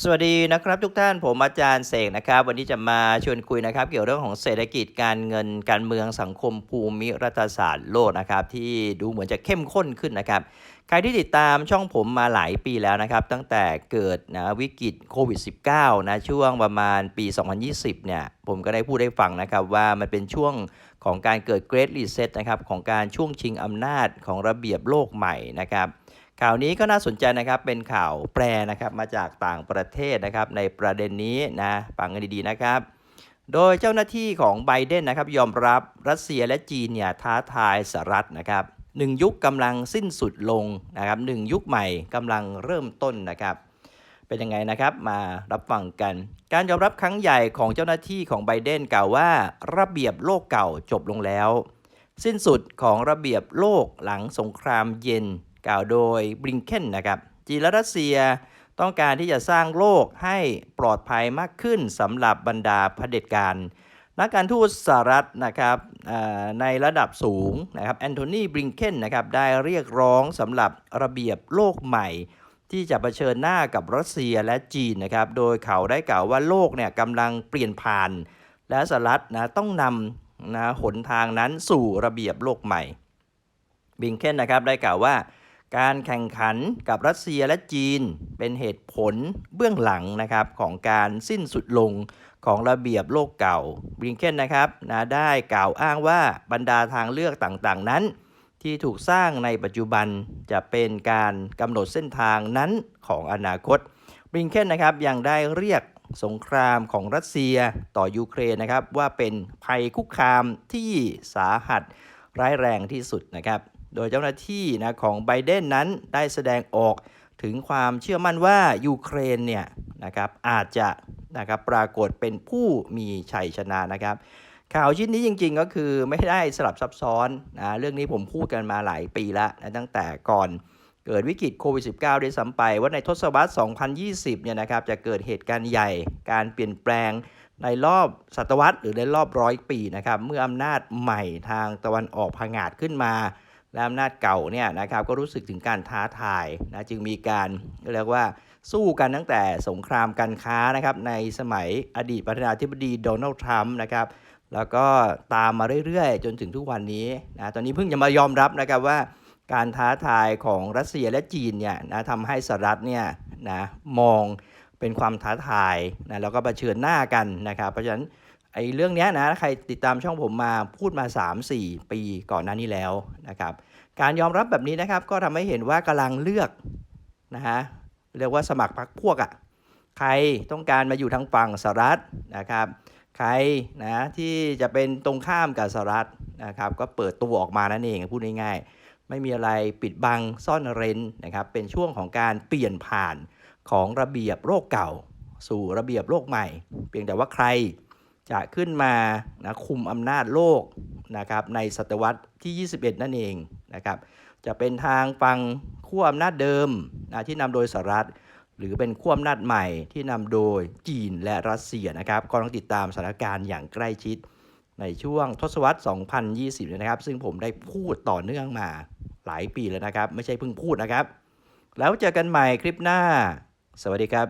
สวัสดีนะครับทุกท่านผมอาจารย์เสกนะครับ วันนี้จะมาชวนคุยนะครับ เกี่ยวเรื่องของเศรษฐกิจการเงินการเมืองสังคมภูมิรัฐศาสตร์โลกนะครับ ที่ดูเหมือนจะเข้มข้นขึ้นนะครับ ใครที่ติดตามช่องผมมาหลายปีแล้วนะครับ ตั้งแต่เกิดนะวิกฤตโควิด -19 นะช่วงประมาณปี 2020 เนี่ย ผมก็ได้พูดให้ฟังนะครับว่ามันเป็นช่วงของการเกิด Great Reset นะครับของการช่วงชิงอำนาจของระเบียบโลกใหม่นะครับ ข่าวนี้ก็น่าสนใจนะครับเป็นข่าวแปรนะครับมาจากต่างประเทศนะครับในประเด็นนี้นะฟังกันดีๆนะครับ โดยเจ้าหน้าที่ของไบเดนนะครับยอมรับรัสเซียและจีนเนี่ยท้าทายสหรัฐนะครับหนึ่งยุคกำลังสิ้นสุดลงนะครับหนึ่งยุคใหม่กำลังเริ่มต้นนะครับเป็นยังไงนะครับมารับฟังกัน การยอมรับครั้งใหญ่ของเจ้าหน้าที่ของไบเดนกล่าวว่า ระเบียบโลกเก่าจบลงแล้ว สิ้นสุดของระเบียบโลกหลังสงครามเย็น กล่าวโดยบริงเคนนะครับจีนและรัสเซียต้องการที่จะสร้างโลกให้ปลอดภัยมากขึ้นสำหรับบรรดาเผด็จการนักการทูตสหรัฐนะครับในระดับสูงนะครับแอนโทนีบริงเคนนะครับได้เรียกร้องสำหรับระเบียบโลกใหม่ ที่จะเผชิญหน้ากับรัสเซียและจีนนะครับโดยเขาได้กล่าวว่าโลกเนี่ยกำลังเปลี่ยนผ่าน และสหรัฐนะต้องนำนะหนทางนั้นสู่ระเบียบโลกใหม่บริงเคนนะครับได้กล่าวว่า การแข่งขันกับรัสเซียและจีน เป็นเหตุผลเบื้องหลังนะครับของการสิ้นสุดลงของระเบียบโลกเก่าบริงเคนนะครับนะได้กล่าวอ้างว่าบรรดาทางเลือกต่างๆนั้น ที่ถูกสร้างในปัจจุบันจะเป็นการกำหนดเส้นทางนั้นของอนาคตบริงเคนนะครับยังได้เรียกสงครามของรัสเซียต่อยูเครนนะครับว่าเป็นภัยคุกคามที่สาหัสร้ายแรงที่สุดนะครับ โดยเจ้าหน้าที่นะของไบเดนนั้นได้แสดงออกถึงความเชื่อมั่นว่ายูเครนเนี่ยนะครับอาจจะนะครับปรากฏเป็นผู้มีชัยชนะนะครับ ข่าวชิ้นนี้จริงๆก็คือไม่ได้สลับซับซ้อนนะเรื่องนี้ผมพูดกันมาหลายปีแล้วนะตั้งแต่ก่อนเกิดวิกฤตโควิด -19 ด้วยซ้ำไป ว่าในทศวรรษ 2020 เนี่ยนะครับจะเกิดเหตุการณ์ใหญ่ การเปลี่ยนแปลงในรอบศตวรรษหรือในรอบร้อยปีนะครับเมื่ออำนาจใหม่ทางตะวันออกผงาดขึ้นมา และอำนาจเก่าเนี่ยนะครับก็รู้สึกถึงการท้าทายนะจึงมีการเรียกว่าสู้กันตั้งแต่สงครามการค้านะครับในสมัยอดีตประธานาธิบดีโดนัลด์ทรัมป์นะครับแล้วก็ตามมาเรื่อยๆ จนถึงทุกวันนี้นะตอนนี้เพิ่งจะมายอมรับนะครับว่าการท้าทายของรัสเซียและจีนเนี่ยนะทำให้สหรัฐเนี่ยนะมองเป็นความท้าทายนะแล้วก็เผชิญหน้ากันนะครับเพราะฉะนั้น ไอ้เรื่องนี้นะใครติดตามช่องผมมาพูดมา 3-4 ปีก่อนหน้านี้แล้วนะครับการยอมรับแบบนี้นะครับก็ทำให้เห็นว่ากำลังเลือกนะฮะเรียกว่าสมัครพรรคพวกอะ่ะใครต้องการมาอยู่ทางฝั่งสหรัฐนะครับ ใครนะที่จะเป็นตรงข้ามกับสหรัฐนะครับ ก็เปิดตัวออกมานั่นเองพูดง่ายๆ ไม่มีอะไรปิดบังซ่อนเร้นนะครับ เป็นช่วงของการเปลี่ยนผ่านของระเบียบโลกเก่า สู่ระเบียบโลกใหม่ เพียงแต่ว่าใคร จะขึ้นมานะคุมอำนาจโลกนะครับในศตวรรษที่ 21 นั่นเองนะครับจะเป็นทางฟังขั้วอำนาจเดิมนะที่นำโดยสหรัฐ หรือเป็นขั้วอำนาจใหม่ที่นำโดยจีนและรัสเซียนะครับก็ต้องติดตามสถานการณ์อย่างใกล้ชิดในช่วงทศวรรษ 2020 นะครับ ซึ่งผมได้พูดต่อเนื่องมาหลายปีแล้วนะครับ ไม่ใช่เพิ่งพูดนะครับ แล้วเจอกันใหม่คลิปหน้า สวัสดีครับ